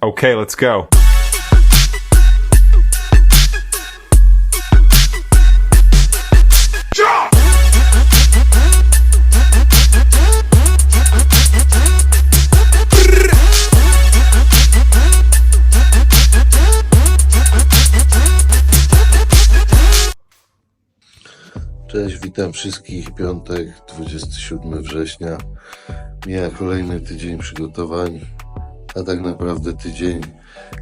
Okay, let's go. Cześć, witam wszystkich. Piątek, 27 września. Mija kolejny tydzień przygotowań, a tak naprawdę tydzień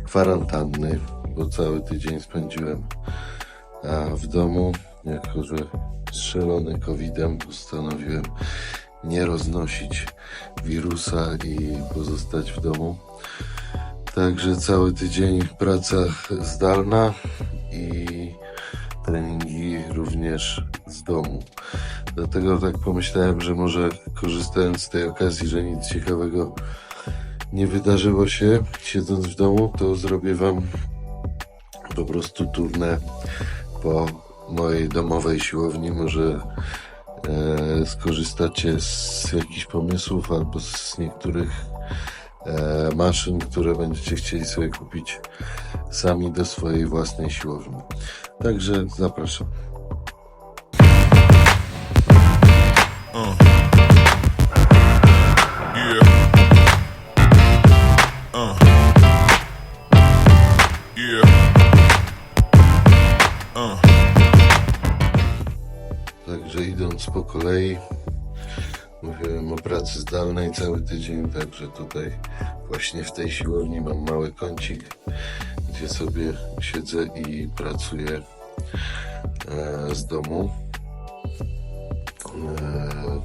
kwarantanny, bo cały tydzień spędziłem w domu. Jako, że strzelony COVID-em, postanowiłem nie roznosić wirusa i pozostać w domu. Także cały tydzień praca zdalna i treningi również z domu. Dlatego tak pomyślałem, że może korzystając z tej okazji, że nic ciekawego nie wydarzyło się siedząc w domu, to zrobię Wam po prostu turnę po mojej domowej siłowni. Może e, skorzystacie z jakichś pomysłów albo z niektórych e, maszyn, które będziecie chcieli sobie kupić sami do swojej własnej siłowni. Także zapraszam. Pracy zdalnej cały tydzień, także tutaj właśnie w tej siłowni mam mały kącik, gdzie sobie siedzę i pracuję e, z domu. E,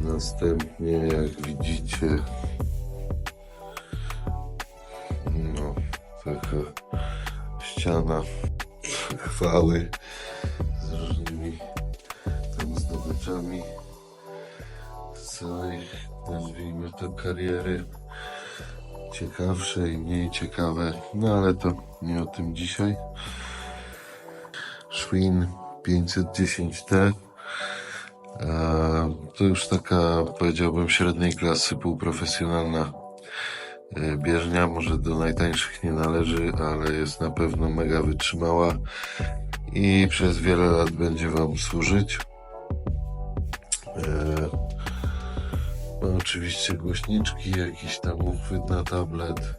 następnie, jak widzicie, no, taka ściana chwały z różnymi tam zdobyczami całej, nazwijmy to, kariery. Ciekawsze i mniej ciekawe, no ale to nie o tym dzisiaj. Schwinn 510T. E, To już taka, powiedziałbym, średniej klasy, półprofesjonalna e, bieżnia. Może do najtańszych nie należy, ale jest na pewno mega wytrzymała i przez wiele lat będzie Wam służyć. Oczywiście głośniczki, jakiś tam uchwyt na tablet,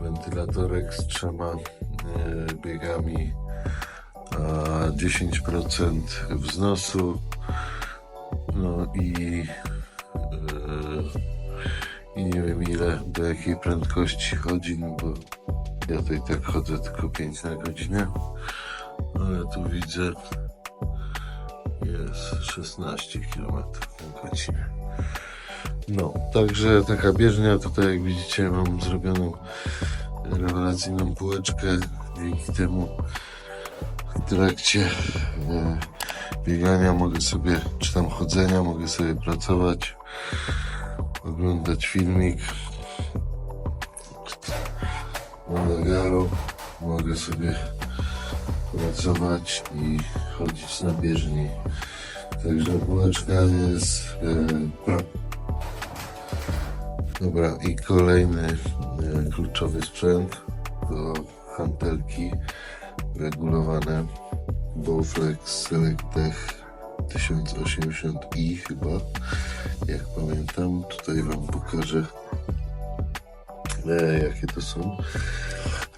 wentylatorek z trzema e, biegami, a 10% wznosu, no i e, i nie wiem ile, do jakiej prędkości chodzi, no bo ja tutaj tak chodzę tylko 5 na godzinę, ale tu widzę jest 16 km na godzinę. No, także taka bieżnia, tutaj jak widzicie mam zrobioną rewelacyjną półeczkę, dzięki temu w trakcie e, biegania mogę sobie, czy tam chodzenia, mogę sobie pracować, oglądać filmik na legalu, mogę sobie pracować i chodzić na bieżni. Także półeczka jest e, Dobra, i kolejny e, kluczowy sprzęt to hantelki regulowane Bowflex Select Tech 1080i chyba, jak pamiętam. Tutaj Wam pokażę e, jakie to są.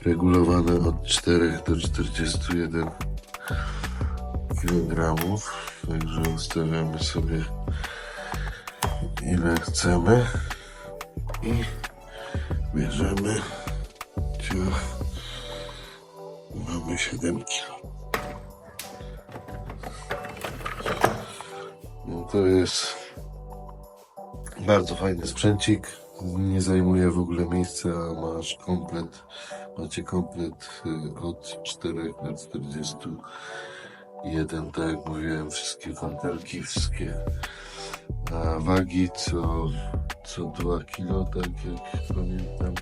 Regulowane od 4 do 41 kg. Także ustawiamy sobie ile chcemy i bierzemy ciach. Mamy 7 kg. No to jest bardzo fajny sprzęcik. Nie zajmuje w ogóle miejsca, a masz komplet. Macie komplet y, od 4 do 41, tak jak mówiłem, wszystkie fantelki, wszystkie wagi co, co 2 kilo, tak jak pamiętam.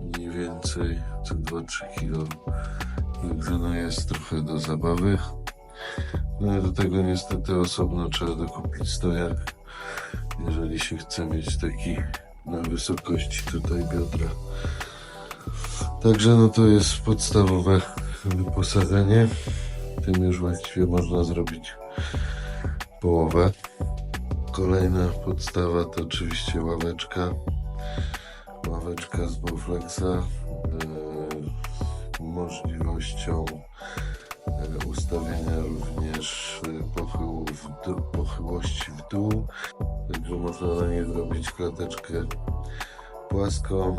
Mniej więcej co 2-3 kilo. Także no jest trochę do zabawy. No i do tego niestety osobno trzeba dokupić stojak, jeżeli się chce mieć taki na wysokości tutaj biodra. Także no to jest podstawowe wyposażenie. Tym już właściwie można zrobić połowę. Kolejna podstawa to oczywiście ławeczka. Ławeczka z Bowflexa. e, możliwością e, ustawienia również e, pochyłu w dół, pochyłości w dół. Także można na niej zrobić klateczkę płaską.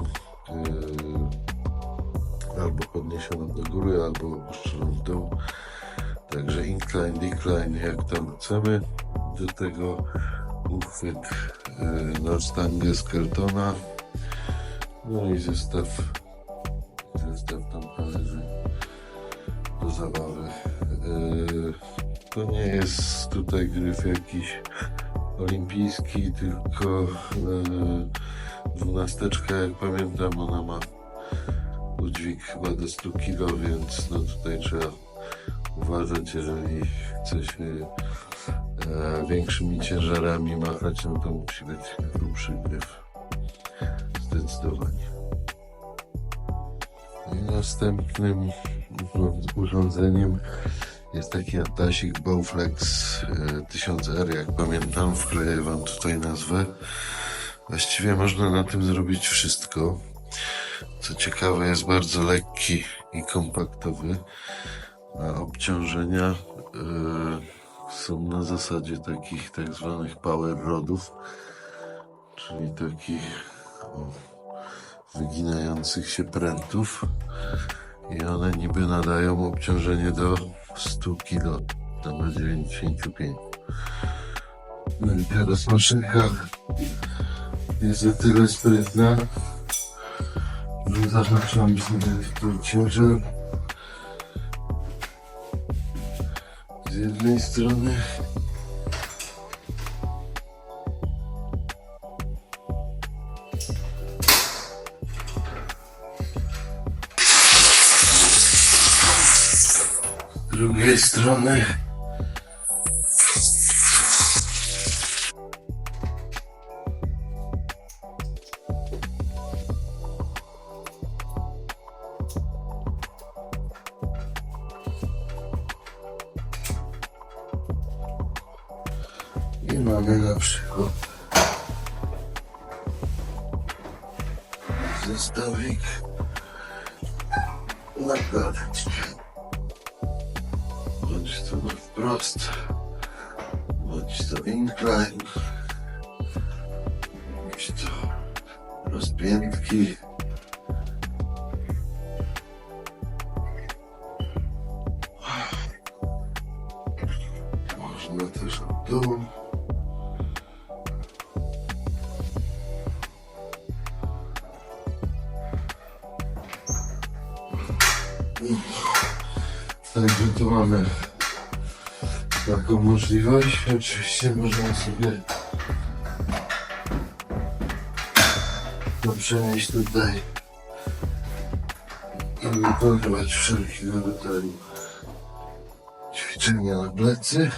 albo podniesioną do góry, albo opuszczoną w dół. Także incline, decline, jak tam chcemy. Do tego uchwyt na sztangę z kartona. No i zestaw, zestaw tam należy do zabawy. E, To nie jest tutaj gryf jakiś olimpijski, tylko e, dwunasteczka, jak pamiętam, ona ma udźwig chyba do 100 kg, więc no tutaj trzeba uważać, jeżeli chce się większymi ciężarami machać, no to musi być grubszy gryf. Zdecydowanie. I następnym urządzeniem jest taki atasik Bowflex e, 1000R, jak pamiętam, wkleję wam tutaj nazwę. Właściwie można na tym zrobić wszystko. Co ciekawe, jest bardzo lekki i kompaktowy. A obciążenia e, są na zasadzie takich tak zwanych power rodów, czyli takich o, wyginających się prętów. I one niby nadają obciążenie do 100 kg, do 95. No i teraz maszynka jest o tyle sprytna, że zaznaczam sobie tu ciężar с одной стороны. С другой стороны. Zestawik nakładeczki bądź to wprost. Bądź to incline. Bądź to rozpiętki Także tu mamy taką możliwość. Oczywiście można sobie to przenieść tutaj i wykonywać wszelkiego rodzaju ćwiczenia na plecy.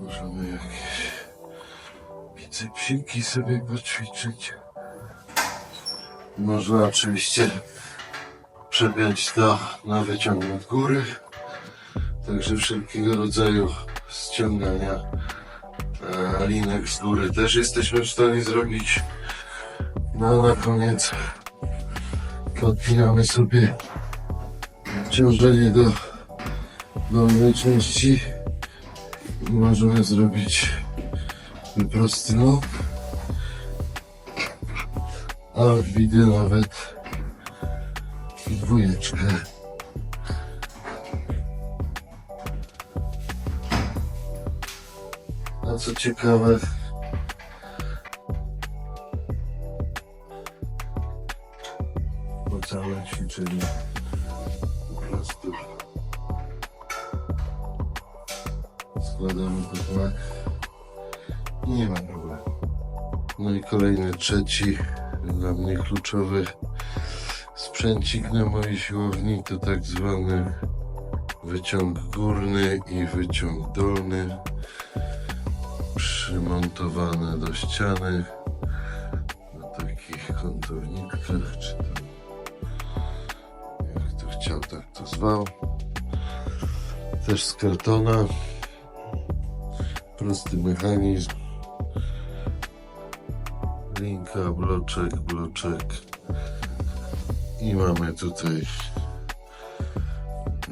Możemy jakieś bicepsiki sobie poćwiczyć. Można oczywiście przepiąć to na wyciągnięt góry. Także wszelkiego rodzaju ściągania e, linek z góry też jesteśmy w stanie zrobić. No na koniec podpinamy sobie ciążenie do dolnej części możemy zrobić prosty nóg. A widzę nawet dwójeczkę. A co ciekawe, po całe ćwiczenie po prostu składamy to tak i nie ma problemu. No i kolejny, trzeci, dla mnie kluczowy sprzęcik na mojej siłowni to tak zwany wyciąg górny i wyciąg dolny. przymontowane do ściany na takich kątownikach, czy tam jak to chciał, tak to zwał. Też z kartona. Prosty mechanizm. Linka, bloczek, bloczek. I mamy tutaj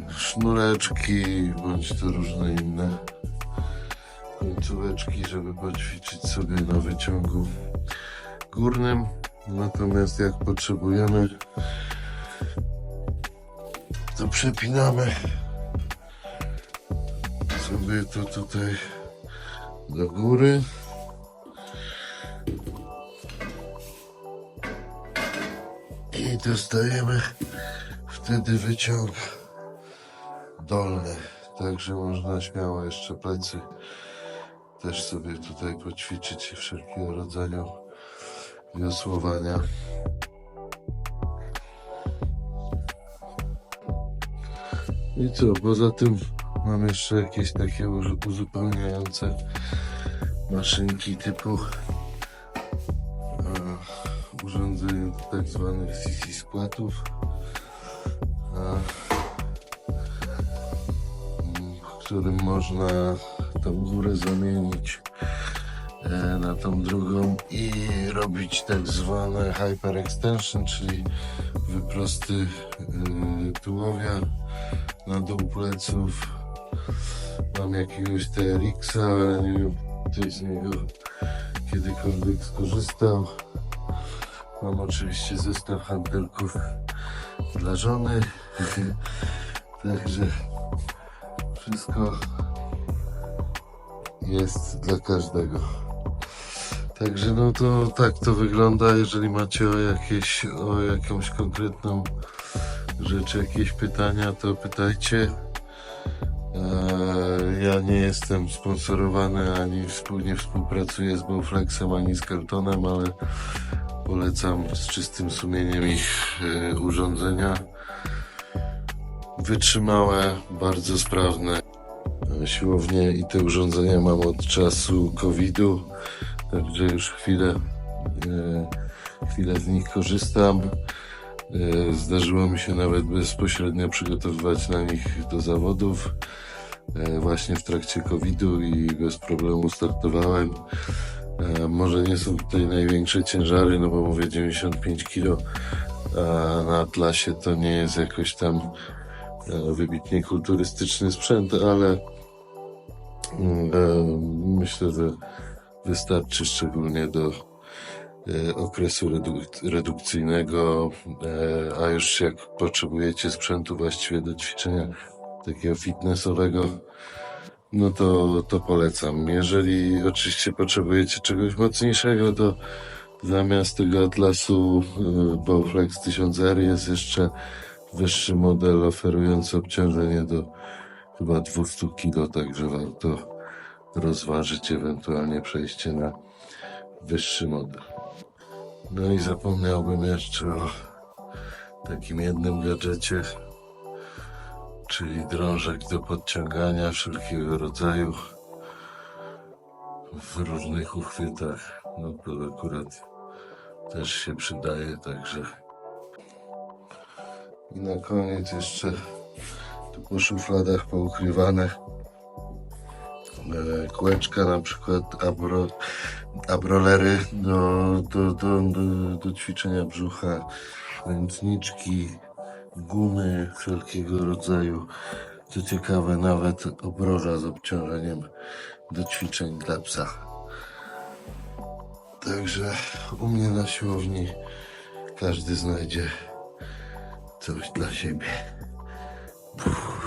sznureczki, bądź to różne inne końcóweczki, żeby poćwiczyć sobie na wyciągu górnym. Natomiast jak potrzebujemy, to przepinamy sobie to tutaj do góry. I dostajemy wtedy wyciąg dolny. Także można śmiało jeszcze plecy też sobie tutaj poćwiczyć wszelkiego rodzaju wiosłowania. I co, poza tym mam jeszcze jakieś takie uzu- uzupełniające maszynki typu tak zwanych CC składów. W którym można tą górę zamienić e, na tą drugą i robić tak zwane hyper extension, czyli wyprosty e, tułowia na dół pleców. Mam jakiegoś TRX-a, ale nie wiem, ktoś z niego kiedykolwiek skorzystał. Mam oczywiście zestaw hantelków dla żony. Także wszystko jest dla każdego. Także no to tak to wygląda, jeżeli macie o jakieś, o jakąś konkretną rzecz, jakieś pytania, to pytajcie. Eee, Ja nie jestem sponsorowany, ani współ, nie współpracuję z Bowflexem, ani z Kartonem, ale polecam z czystym sumieniem ich e, urządzenia. Wytrzymałe, bardzo sprawne. E, Siłownie i te urządzenia mam od czasu COVID-u, także już chwilę, e, chwilę z nich korzystam. Zdarzyło mi się nawet bezpośrednio przygotowywać na nich do zawodów. Właśnie w trakcie COVID-u i bez problemu startowałem. E, Może nie są tutaj największe ciężary, no bo mówię 95 kg, na Atlasie to nie jest jakoś tam e, wybitnie kulturystyczny sprzęt, ale mm, e, myślę, że wystarczy szczególnie do okresu reduk- redukcyjnego, a już jak potrzebujecie sprzętu właściwie do ćwiczenia takiego fitnessowego, no to, to polecam. Jeżeli oczywiście potrzebujecie czegoś mocniejszego, to zamiast tego Atlasu e, Bowflex 1000R jest jeszcze wyższy model oferujący obciążenie do chyba 200 kg, także warto rozważyć ewentualnie przejście na wyższy model. No i zapomniałbym jeszcze o takim jednym gadżecie, czyli drążek do podciągania wszelkiego rodzaju w różnych uchwytach. No to akurat też się przydaje, także. I na koniec jeszcze tu po szufladach poukrywane e, kółeczka, na przykład abro, abrolery do, do, do, do, do ćwiczenia brzucha, ręczniczki, gumy wszelkiego rodzaju. Co ciekawe, nawet obroża z obciążeniem do ćwiczeń dla psa. Także u mnie na siłowni każdy znajdzie coś dla siebie. Uff.